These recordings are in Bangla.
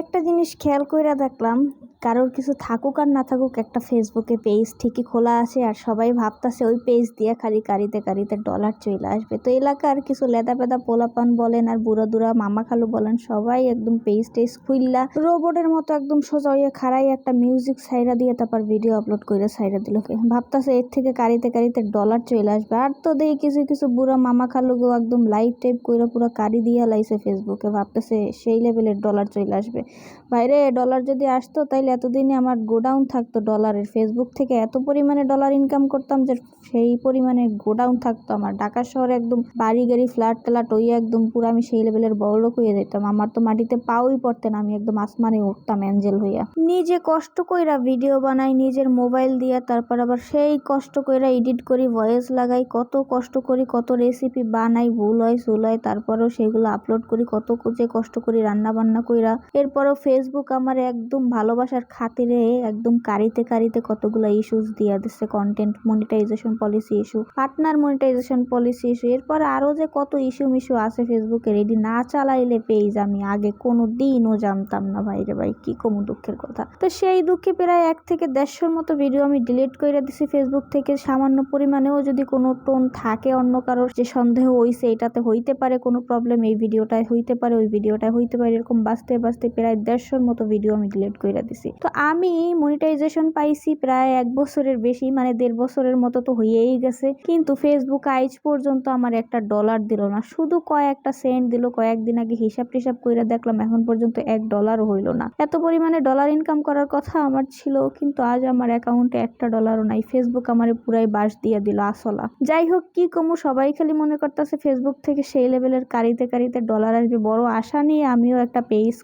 একটা জিনিস খেয়াল কইরা দেখলাম, কারোর কিছু থাকুক আর না থাকুক একটা ফেসবুকে পেজ ঠিকই খোলা আছে আর সবাই ভাবতাছে ওই পেজ দিয়ে খালি কারিতে কারিতে ডলার চলে আসবে। তো এলাকার কিছু লেদা পেদা পোলাপান বলেন আর বুড়া দুরা মামা খালু বলেন, সবাই একদম পেজ টেজ খুললা রোবটের মতো একদম সোজা হয়ে খাড়াই একটা মিউজিক সাইরা দিয়ে তারপর ভিডিও আপলোড করে সাইরা দিল। ভাবতাছে এর থেকে কারিতে কারিতে ডলার চলে আসবে। আর তো দেখি কিছু কিছু বুড়া মামা খালুকেও একদম লাইভ টাইপ করে পুরো কারি দিয়ে লাইছে ফেসবুকে ভাবতেছে সেই লেভেলের ডলার চলে আসবে। বাইরে ডলার যদি আসতো, তাইলে এতদিনে আমার গোডাউন থাকতো ডলারের। ফেসবুক থেকে এত পরিমাণে ডলার ইনকাম করতাম যে সেই পরিমাণে গোডাউন থাকতো আমার। ঢাকা শহরে একদম বাড়ি, গাড়ি ফ্ল্যাট ট্যালাট ওই একদম পুরো আমি সেই লেভেলের বড়লোক হয়ে যেতাম। আমার তো মাটিতে পাওই পড়তে না আমি একদম আসমানে উঠতাম অ্যাঞ্জেল হইয়া। নিজে কষ্ট কইরা ভিডিও বানাই, নিজের মোবাইল দিয়া, তারপর আবার সেই কষ্ট কইরা এডিট করি ভয়েস লাগাই, কত কষ্ট করি, কত রেসিপি বানাই, ভুল হয় সুল হয়, তারপরেও সেগুলো আপলোড করি, কত যে কষ্ট করি রান্না বান্না কইরা এরপরও ফেসবুক আমার একদম ভালোবাসার খাতিরে একদম কারিতে কারিতে কতগুলো ইস্যুস দিয়ে দিচ্ছে content monetization policy issue partner monetization policy issue এরপর আরও যে কত ইস্যু মিস্যু আছে ফেসবুকে রেডি না চালাইলে পেজ আমি আগে কোনো দিনও জানতাম না ভাইরে ভাই, কি কমু দুঃখের কথা। তো সেই দুঃখে প্রায় এক থেকে দেড়শোর মতো ভিডিও আমি ডিলিট করে দিছি ফেসবুক থেকে, সামান্য পরিমাণেও যদি কোনো টোন থাকে অন্য কারোর, যে সন্দেহ হইছে এটাতে হইতে পারে কোনো প্রবলেম এই ভিডিওটায় হইতে পারে, ওই ভিডিওটায় হইতে পারে, এরকম বাঁচতে বাঁচতে প্রায় দেড়শোর মতো ভিডিও আমি ডিলিট করে দিছি। তো আমি মনিটাইজেশন পাইছি প্রায় এক বছরের বেশি মানে দেড় বছরের মতো তো হয়েই গেছে। কিন্তু ফেসবুক আইজ পর্যন্ত আমার একটা ডলার দিল না। শুধু কয়েকটা সেন্ট দিল, কয়েকদিন আগে হিসাব টিসাব করে দেখলাম এখন পর্যন্ত এক ডলারও হইল না। এত পরিমাণে ডলার ইনকাম করার কথা আমার ছিল, কিন্তু আজ আমার অ্যাকাউন্টে একটা ডলারও নাই। ফেসবুক আমার পুরাই বাস দিয়ে দিল আসলা। যাই হোক, কি কমু, সবাই খালি মনে করতেছে ফেসবুক থেকে সেই লেভেলের কারিতে কারিতে ডলার আসবে। বড় আশা নিয়ে আমিও একটা পেজ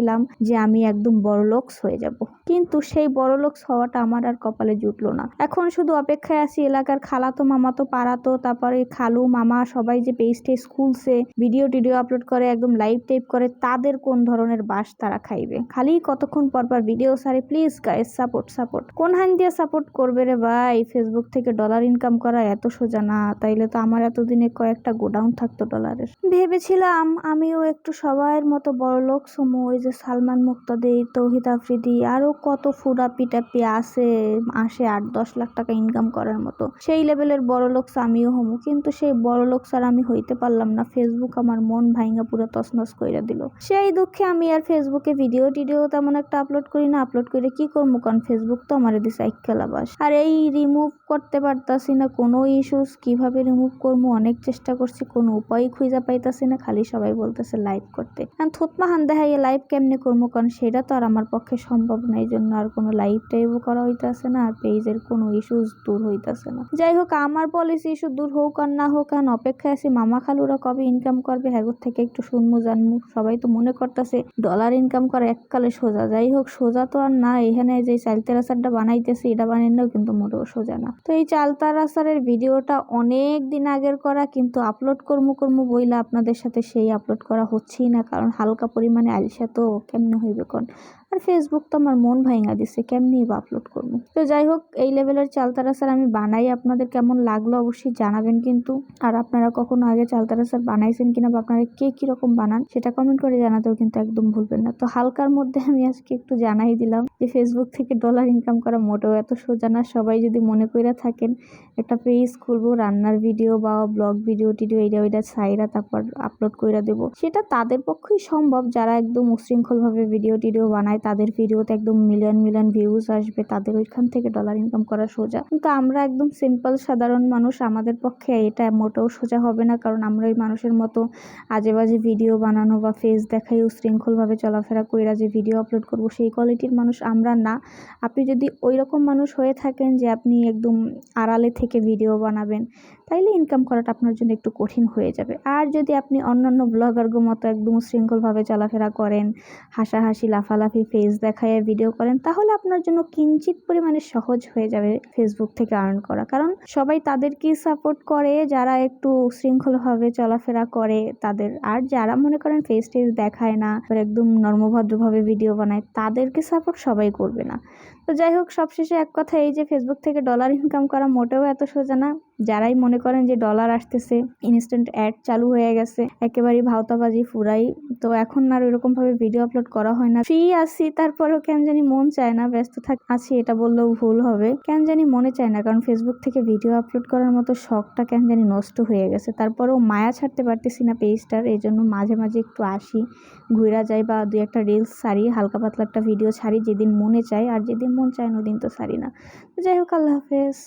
খুলছিলাম যে আমি একদম বড় লোকস হয়ে যাব। কিন্তু সেই বড় লোকস হওয়াটা আমার আর কপালে জুটলো না। এখন শুধু অপেক্ষায় আছি, এলাকার খালাতো মামাতো পাড়াতো, তারপরে খালু মামা সবাই যে পেজ টেজ খুলছে ভিডিও টিডিও আপলোড করে, একদম লাইভ টাইপ করে, তাদের কোন ধরনের বাস তারা খাইবে? খালি কতক্ষণ পর পর ভিডিও সারে প্লিজ গাইস সাপোর্ট সাপোর্ট কোন হান দিয়ে সাপোর্ট করবে রে ভাই? ফেসবুক থেকে ডলার ইনকাম করা এত সোজা না, তাইলে তো আমার এতদিনে কয়েকটা গোডাউন থাকতো ডলারের ভেবেছিলাম আমিও একটু সবার মতো বড় লোক সমু, ওই যে সালমান মুক্তাদি তৌহিদ আফ্রিদি আরও কত ফুডা পিটাপি আছে আসে আট, দশ লাখ টাকা ইনকাম করার মতো। সেই লেভেলের বড় লোকস আমিও হমু, কিন্তু সেই বড় লোকস আর আমি হইতে পারলাম না। ফেসবুক আমার মন ভাইঙ্গা পুরো তছনছ কইরা দিল। সেই দুঃখে আমি আর ফেসবুকে ভিডিও টিডিও তেমন একটা আপলোড করি না। আপলোড করে কি করব কারণ ফেসবুক তো আমার দিছে এক খেলাবাস আর এই রিমুভ করতে পারতাছি না, কোনো ইস্যুস কীভাবে রিমুভ করব অনেক চেষ্টা করছি, কোনো উপায় খুঁজে পাইতাছি না। খালি সবাই বলতেছে লাইভ করতে। থুতমা হান দেখাইয়ে লাইভ কেমনে করব কারণ সেটা তো আর আমার পক্ষে সম্ভব না এই জন্য আর কোনো লাইভ টাইভও করা হইতাছে না, আর পেজের কোনো ইস্যুস দূর হইতাছে না। যাই হোক, আমার পলিসি ইস্যু দূর হোক আর না হোক এখন অপেক্ষায় আছি মামা খালুরা কবে ইনকাম করবে হ্যাগোর থেকে একটু শুনব, জানব। সবাই তো মনে করতেছে ডলার ইনকাম করা এককালে সোজা। যাই হোক, সোজা তো আর না, এখানে যে চালতে রাস্তাটা বানাইতেছি, এটা বানানোও কিন্তু মোটেও সোজা না। তো এই চালতা রাস্তার ভিডিওটা অনেক দিন আগের করা, কিন্তু আপলোড কর্ম কর্ম বইলা আপনাদের সাথে সেই আপলোড করা হচ্ছেই না, কারণ হালকা পরিমাণে আলসা তো কেমনে হইবে কোন? আর ফেসবুক তো আমার মন ভাঙা দিছে কেমনি বা আপলোড করব? তো যাই হোক, এই লেভেলের চালতারা স্যার আমি বানাই, আপনাদের কেমন লাগল অবশ্যই জানাবেন কিন্তু। আর আপনারা কখনো আগে চালতারা স্যার বানাইছেন কিনা বা আপনারা কে কীরকম বানান, সেটা কমেন্ট করে জানাতেও কিন্তু একদম ভুলবেন না। তো হালকার মধ্যে আমি আজকে একটু জানাই দিলাম যে ফেসবুক থেকে ডলার ইনকাম করা মোটেও এত সোজা না। সবাই যদি মনে করে থাকেন, একটা পেজ খুলবো, রান্নার ভিডিও বা ব্লগ ভিডিও টিডিও এইটা ওইটা সাইরা তারপর আপলোড করে দেবো। সেটা তাদের পক্ষেই সম্ভব, যারা একদম উশৃঙ্খলভাবে ভিডিও টিডিও বানায় তাদের ভিডিওতে একদম মিলিয়ন মিলিয়ন ভিউজ আসবে, তাদের ওইখান থেকে ডলার ইনকাম করা সোজা। কিন্তু আমরা একদম সিম্পল সাধারণ মানুষ, আমাদের পক্ষে এটা মোটেও সোজা হবে না, কারণ আমরা ওই মানুষের মতো আজে বাজে ভিডিও বানানো বা ফেস দেখাই, উশৃঙ্খলভাবে চলাফেরা কইরা যে ভিডিও আপলোড করব, সেই কোয়ালিটির মানুষ আমরা না। আপনি যদি ওই রকম মানুষ হয়ে থাকেন যে আপনি একদম আড়ালে থেকে ভিডিও বানাবেন, তাইলে ইনকাম করাটা আপনার জন্য একটু কঠিন হয়ে যাবে। আর যদি আপনি অন্যান্য ব্লগারগো মতো একদম শৃঙ্খলভাবে চলাফেরা করেন, হাসাহাসি, লাফালাফি ফেস দেখায় ভিডিও করেন, তাহলে আপনার জন্য কিঞ্চিত পরিমাণে সহজ হয়ে যাবে ফেসবুক থেকে আর্ন করা। কারণ সবাই তাদেরকেই সাপোর্ট করে, যারা একটু শৃঙ্খলভাবে চলাফেরা করে, তাদের আর যারা মনে করেন ফেস টেস দেখায় না একদম নর্মভদ্রভাবে ভিডিও বানায়, তাদেরকে সাপোর্ট সবাই করবে না। তো যাই হোক, সবশেষে এক কথা, এই যে ফেসবুক থেকে ডলার ইনকাম করা মোটেও এত সোজা না। যারাই মনে করেন যে ডলার আসতেছে ইনস্ট্যান্ট অ্যাড চালু হয়ে গেছে, একেবারেই ভাওতাবাজি ফুরাই, তো এখন আর ওইরকম ভাবে ভিডিও আপলোড করা হয় না। ফ্রি আছি, তারপরেও কেন জানি মন চায় না, ব্যস্ত থাক, আছি, এটা বললেও ভুল হবে। কেন জানি মনে চায় না, কারণ ফেসবুক থেকে ভিডিও আপলোড করার মতো শখটা কেন জানি নষ্ট হয়ে গেছে। তারপরেও মায়া ছাড়তে পারতেছি না পেজটার এই জন্য মাঝে মাঝে একটু আসি, ঘুরা যাই বা দুই একটা রিলস ছাড়ি, হালকা পাতলা একটা ভিডিও ছাড়ি, যেদিন মনে চায়, আর যেদিন মন চায় না, ওদিন তো ছাড়ি না। তো যাই হোক, আল্লাহ হাফেজ।